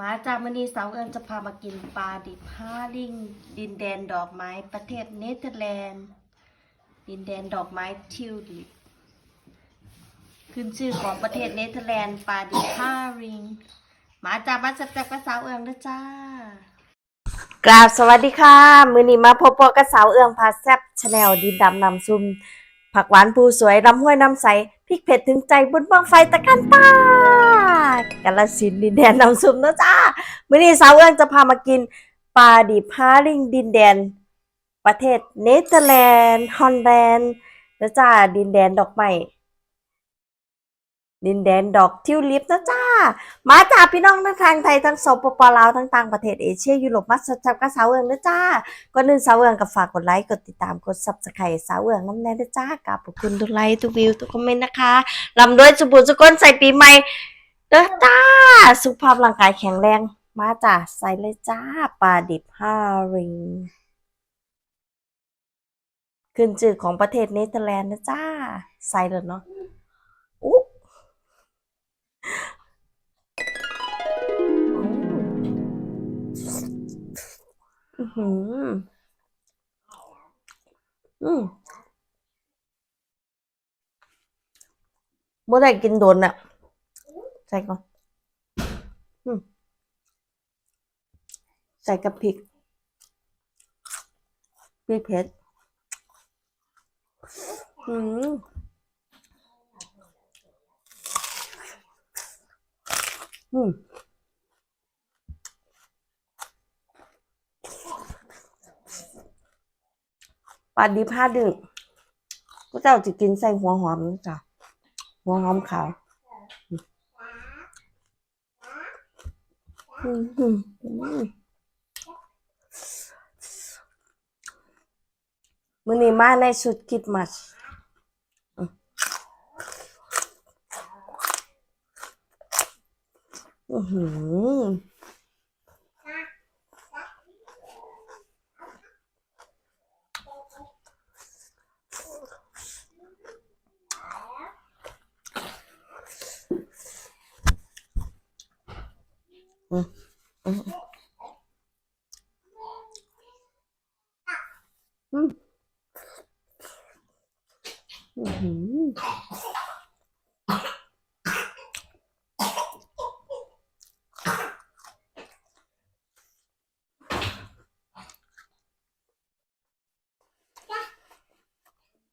มาจากมณีสาวเอิญจะพามากินปลาดิบห้าลิงดินแดนดอกไม้ประเทศเนเธอร์แลนด์ ดินแดนดอกไม้ทิวลิปขึ้นชื่อของประเทศเนเธอร์แลนด์ปลาดิบห้าลิงมาจากมาจากจากภาษาวเอิงนะจ้ากราบสวัสดีค่ะ มือนี้มาพบปะกับสาวเอืองพาแซบชาแนลดินดำนำซุม ผักหวานผู้สวยลำห้วยน้ำใสพริกเผ็ดถึงใจบนบ้างไฟตะกันตากาลสินดินแดนนำซุมนะจ้ามื่อนี้สาวเอื้องจะพามากินปลาดิบฮาริงดินแดน ประเทศเนเธอร์แลนด์ฮอลแลนด์นะจ้าดินแดนดอกไม้ดินแดนดอกทิวลิปนะจ้า มาจากพี่น้องทั้งทางไทยทั้งสปปลาวทั้งต่างประเทศเอเชียยุโรปมาสัจับกับสาวเอืองนะจ้าก่อนอื่นสาวเอืองกับฝากกดไลค์กดติดตามกด subscribe สาวเอืองน้ำแน่ด้วยจ้ากราบขอบคุณทุกไลค์ทุกวิวทุกคอมเมนต์นะคะลำด้วยสุบุสุกนใส่ปีใหม่เด้อจ้าสุขภาพร่างกายแข็งแรง มาจ้าใส่เลยจ้าปลาดิบห้าริงขึ้นชื่อของประเทศเนเธอร์แลนด์นะจ้าใส่เลยเนาะ หืออืมบ่ได้กินโดนอะ ใส่ก่อน อืมใส่กับพริกพริกเผ็ดอืมอืม ปลาดิบห้าดึงก็เจ้าจะกินใส่หัวหอมนะจ้ะหัวหอมขาวอืมอืมอืมมื้อนี้มาในชุดคิดมัสอือื้อหือ มอืมอืมอื้อหือ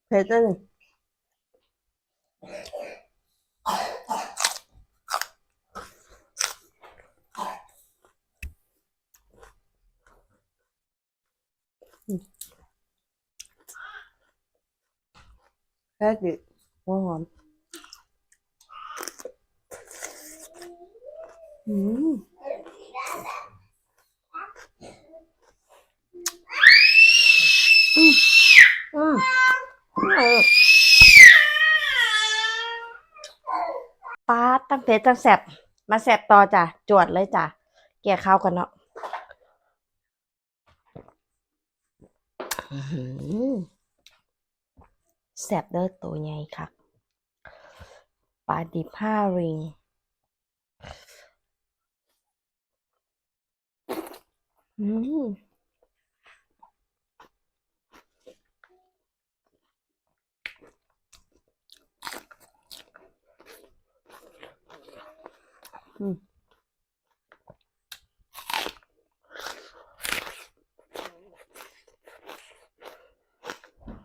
เผ็ดจัง แค่ดิหัวหอม อืมอืมอืมปลาตั้งเผ็ดตั้งแสบมาแสบต่อจ้ะ จวดเลยจ้ะแก่ข้าวกันเนาะอื้อหือ แสบเด้อตัวใหญ่ค่ะปลาดิบห้าริงอืมอืม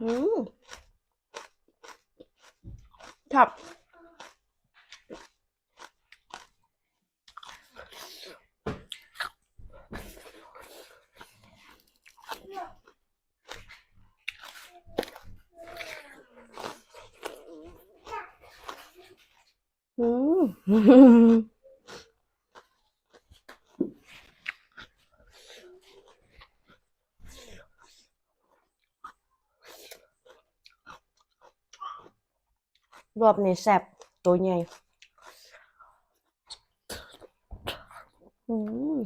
อืม ชอบอืม รอบนี้แซ่บตัวใหญ่อืม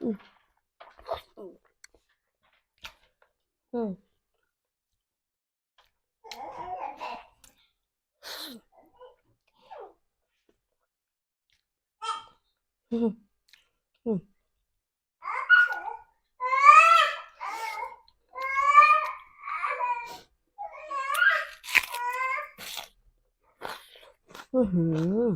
อืมอืมอืม อือหือ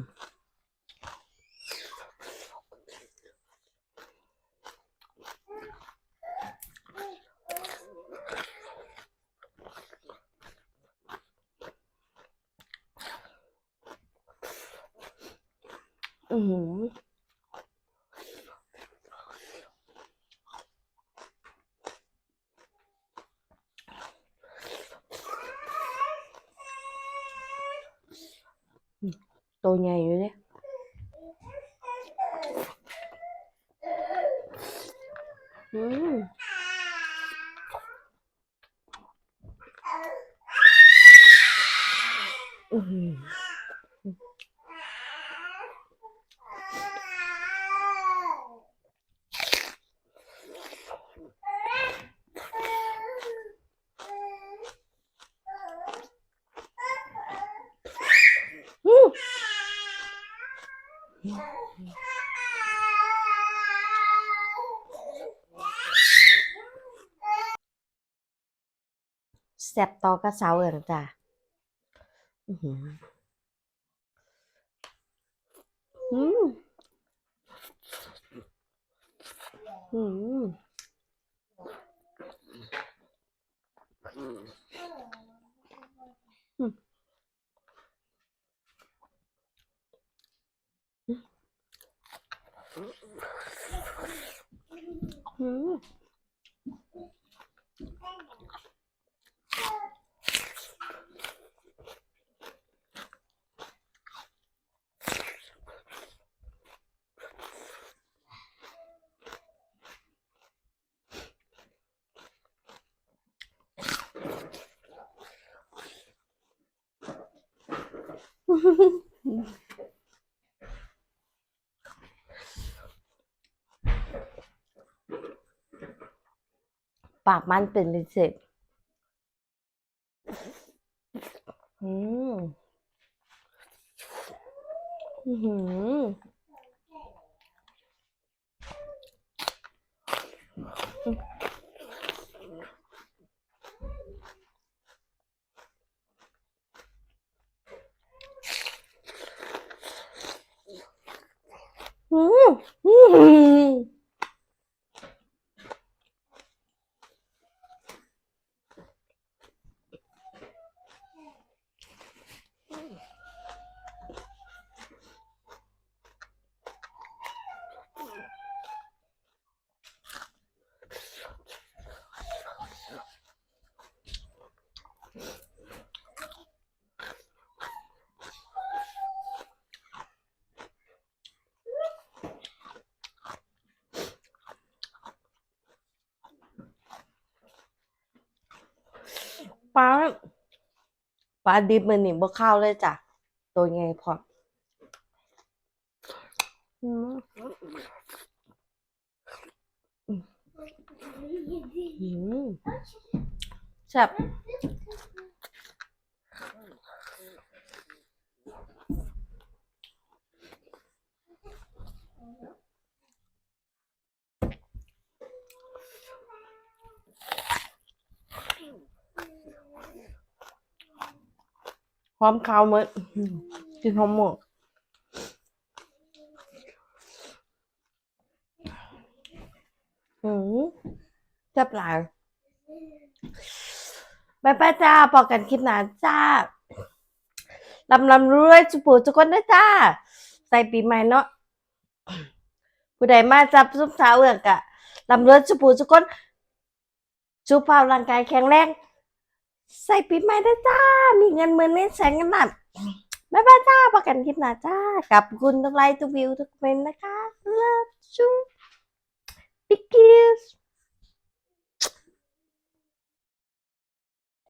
อือหือ ตัวใหญ่อยู่เนี่ยอืมอือหืออืม แซ่บต่อกระเซาเอิงจ้ะอืมอืมอืมอืม ปากมันเป็นพิเศษอืมอือหืออืมอืม ปลาปลาดิบมันนี่บ่เข้าวเลยจ้ะ ตัวใหญ่พออืม แซ่บพร้อมข้าวหมดอืมกินหอมหมกอืมแซ่บหลาย บายบายจ้าพอกันคลิปหน้าจ้าลำลำรวยจุปูทุกคนนะจ้า ใส่ปีใหม่เนาะผู้ใดมาจับซุปสาวเอือกอะลำรวยจุปูทุกคนสุขภาพร่างกายแข็งแรง ใส่ปีใหม่นะจ้า มีเงินหมื่นในแสนเงินล้านบายบายจ้าพอกันคลิปหน้าจ้ากับคุณทุกไลค์ทุกวิวทุกเมนนะคะ Love you Big kiss